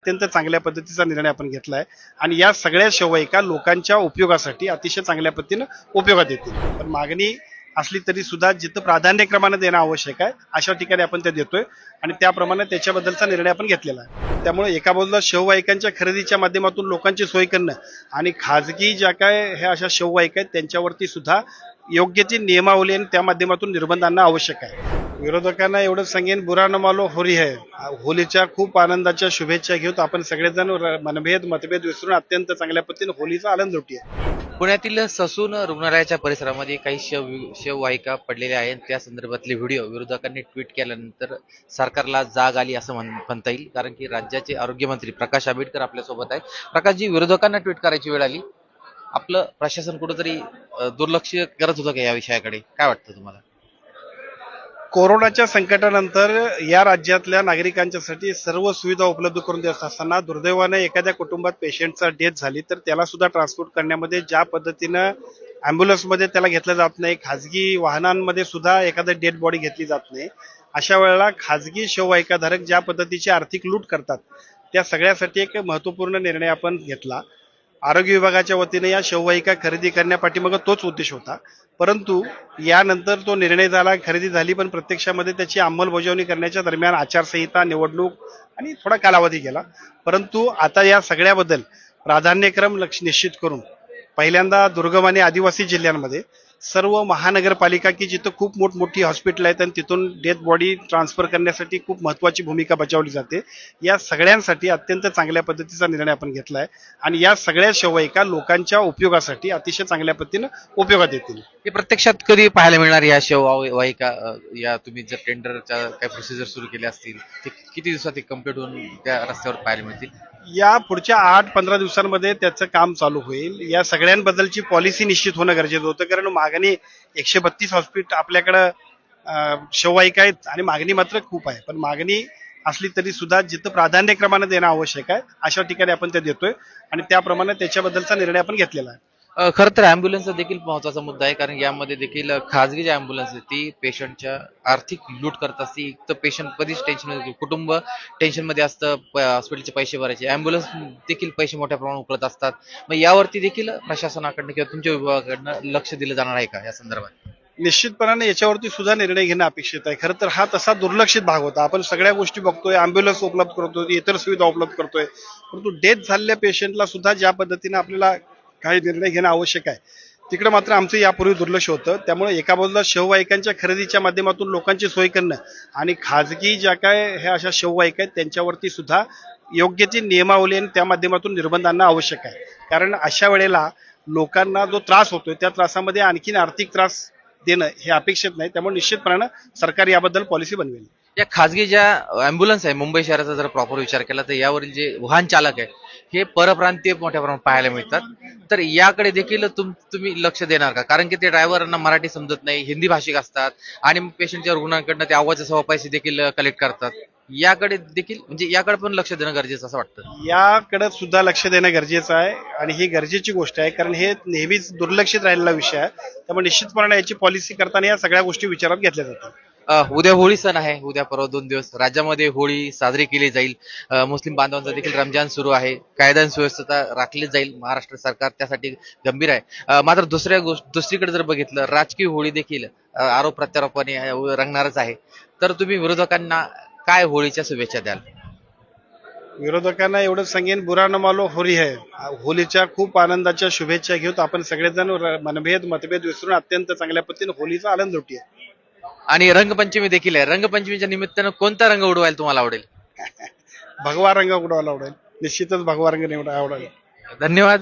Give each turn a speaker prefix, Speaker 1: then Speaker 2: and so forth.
Speaker 1: अत्यंत चांगल्या पद्धतीचा निर्णय आपण घेतला आहे आणि या सगळ्या शेवयिका लोकांच्या उपयोगासाठी अतिशय चांगल्या पद्धतीनं उपयोगात येतील. पण मागणी असली तरी सुद्धा जिथं प्राधान्यक्रमानं देणं आवश्यक आहे अशा ठिकाणी आपण ते देतोय. आणि त्याप्रमाणे त्याच्याबद्दलचा निर्णय आपण घेतलेला आहे. त्यामुळे एका बाजूला शववाहिकांच्या खरेदीच्या माध्यमातून लोकांची सोय करणं आणि खाजगी ज्या काय ह्या अशा शववाहिका आहेत त्यांच्यावरती सुद्धा योग्य ती नियमावली आणि त्या माध्यमातून निर्बंध आणणं आवश्यक आहे. विरोधकांना एवढं सांगेन बुरा न मालो होली आहे. होलीच्या खूप आनंदाच्या शुभेच्छा घेऊन आपण सगळेजण मनभेद मतभेद विसरून अत्यंत चांगल्या पद्धतीने होलीचा आनंद लुटूया.
Speaker 2: पुण्यातील ससून रुग्णालयाच्या परिसरामध्ये काही शव शववाहिका पडलेल्या आहेत. त्या संदर्भातले व्हिडिओ विरोधकांनी ट्विट केल्यानंतर सरकारला जाग आली असं म्हण- म्हणता येईल. कारण की राज्याचे आरोग्यमंत्री प्रकाश आंबेडकर आपल्यासोबत आहे प्रकाशजी विरोधकांना ट्विट करायची वेळ आली. आपलं प्रशासन कुठंतरी दुर्लक्ष करत होतं का या विषयाकडे? काय वाटतं तुम्हाला?
Speaker 1: कोरोनाच्या संकटानंतर या राज्यातल्या नागरिकांच्यासाठी सर्व सुविधा उपलब्ध करून देत असताना दुर्दैवाने एखाद्या कुटुंबात पेशंटचा डेथ झाली तर त्याला सुद्धा ट्रान्सपोर्ट करण्यामध्ये ज्या पद्धतीनं ॲम्ब्युलन्समध्ये त्याला घेतलं जात नाही खाजगी वाहनांमध्ये सुद्धा एखादं डेड बॉडी घेतली जात नाही अशा वेळेला खाजगी शववाहिकाधारक ज्या पद्धतीची आर्थिक लूट करतात त्या सगळ्यासाठी एक महत्त्वपूर्ण निर्णय आपण घेतला. आरोग्य विभागाच्या वतीने या शववाहिका खरेदी करण्यापाठीमागं तोच उद्देश होता. परंतु यानंतर तो निर्णय झाला खरेदी झाली पण प्रत्यक्षामध्ये त्याची अंमलबजावणी करण्याच्या दरम्यान आचारसंहिता निवडणूक आणि थोडा कालावधी गेला. परंतु आता या सगळ्याबद्दल प्राधान्यक्रम लक्ष निश्चित करून पहिल्यांदा दुर्गम आणि आदिवासी जिल्ह्यांमध्ये सर्व महानगरपालिका की जिथं खूप मोठमोठी हॉस्पिटल आहेत आणि तिथून डेथ बॉडी ट्रान्सफर करण्यासाठी खूप महत्त्वाची भूमिका बजावली जाते. या सगळ्यांसाठी अत्यंत चांगल्या पद्धतीचा निर्णय आपण घेतला आहे आणि या सगळ्या शेवयिका लोकांच्या उपयोगासाठी अतिशय चांगल्या पद्धतीनं उपयोगात येतील.
Speaker 2: हे प्रत्यक्षात कधी पाहायला मिळणार या शववाहिका या तुम्ही जर टेंडरच्या काही प्रोसिजर सुरू केल्या असतील ते किती दिवसात ते कंप्लीट होऊन त्या रस्त्यावर पाहायला मिळतील?
Speaker 1: या पुढच्या आठ पंधरा दिवसांमध्ये त्याचं काम चालू होईल. या सगळ्यांबद्दलची पॉलिसी निश्चित होणं गरजेचं होतं. कारण मागणी एकशे बत्तीस हॉस्पिटल आपल्याकडं अं, आहेत आणि मागणी मात्र खूप आहे. पण मागणी असली तरी सुद्धा जिथं प्राधान्यक्रमानं देणं आवश्यक आहे अशा ठिकाणी आपण ते देतोय. आणि त्याप्रमाणे त्याच्याबद्दलचा निर्णय आपण घेतलेला आहे.
Speaker 2: खरं तर अँब्युलन्सचा देखील महत्त्वाचा मुद्दा आहे कारण यामध्ये देखील खाजगी जे अँब्युलन्स आहे ती पेशंटच्या आर्थिक लूट करत असते. एक तर पेशंट कधीच टेन्शनमध्ये कुटुंब टेन्शनमध्ये असतं हॉस्पिटलचे पैसे भरायचे. अँब्युलन्स देखील पैसे मोठ्या प्रमाणात उपलब्ध असतात. मग यावरती देखील प्रशासनाकडनं किंवा तुमच्या विभागाकडनं लक्ष दिलं जाणार आहे का या संदर्भात?
Speaker 1: निश्चितपणाने याच्यावरती सुद्धा निर्णय घेणं अपेक्षित आहे. खरं तर हा तसा दुर्लक्षित भाग होता. आपण सगळ्या गोष्टी बघतोय अँब्युलन्स उपलब्ध करतोय इतर सुविधा उपलब्ध करतोय. परंतु डेथ झालेल्या पेशंटला सुद्धा ज्या पद्धतीने आपल्याला काही निर्णय घेणं आवश्यक आहे. तिकडे मात्र आमचं यापूर्वी दुर्लक्ष होतं. त्यामुळे एका बाजूला शववाहिकांच्या खरेदीच्या माध्यमातून लोकांची सोय करणं आणि खाजगी ज्या काय ह्या अशा शववाहिका आहेत त्यांच्यावरती सुद्धा योग्य ती नियमावली आणि त्या माध्यमातून निर्बंध आणणं आवश्यक आहे. कारण अशा वेळेला लोकांना जो त्रास होतोय त्या त्रासामध्ये आणखीन आर्थिक त्रास देणं हे अपेक्षित नाही. त्यामुळे निश्चितपणानं सरकार याबद्दल पॉलिसी बनवेल.
Speaker 2: या खाजगी ज्या अँब्युलन्स आहे मुंबई शहराचा जर प्रॉपर विचार केला तर यावरील जे वाहन चालक आहे हे परप्रांतीय मोठ्या प्रमाणात पाहायला मिळतात. तर याकडे देखील तुम तुम्ही लक्ष देणार का? कारण की ते ड्रायव्हरांना मराठी समजत नाही हिंदी भाषिक असतात आणि पेशंटच्या रुग्णांकडनं ते आवाज सव्वा पैसे देखील कलेक्ट करतात. याकडे देखील म्हणजे याकडे पण लक्ष देणं गरजेचं असं वाटतं.
Speaker 1: याकडे सुद्धा लक्ष देणं गरजेचं आहे आणि ही गरजेची गोष्ट आहे कारण हे नेहमीच दुर्लक्षित राहिलेला विषय आहे. त्यामुळे निश्चितपणे याची पॉलिसी करताना या सगळ्या गोष्टी विचारात घेतल्या जातात.
Speaker 2: उद्या होळी सण आहे. उद्या परवा दोन दिवस. राज्यामध्ये होळी साजरी केली जाईल. मुस्लिम बांधवांचा देखील रमजान सुरू आहे. कायदा सुव्यवस्था राखली जाईल. महाराष्ट्र सरकार त्यासाठी गंभीर आहे. मात्र दुसऱ्या गोष्ट दुसरीकडे जर बघितलं राजकीय होळी देखील आरोप प्रत्यारोपाने रंगणारच आहे. तर तुम्ही विरोधकांना काय होळीच्या शुभेच्छा द्याल?
Speaker 1: विरोधकांना एवढं सांगेन बुरा मालो होळी आहे. होलीच्या खूप आनंदाच्या शुभेच्छा घेऊन आपण सगळेजण मनभेद मतभेद विसरून अत्यंत चांगल्या पद्धतीने होलीचा आनंद लुटूया.
Speaker 2: आणि रंगपंचमी देखील आहे. रंगपंचमीच्या निमित्तानं कोणता रंग उडवायला तुम्हाला आवडेल?
Speaker 1: भगवा रंग उडवायला आवडेल. निश्चितच भगवा रंग निवडा आवडेल.
Speaker 2: धन्यवाद.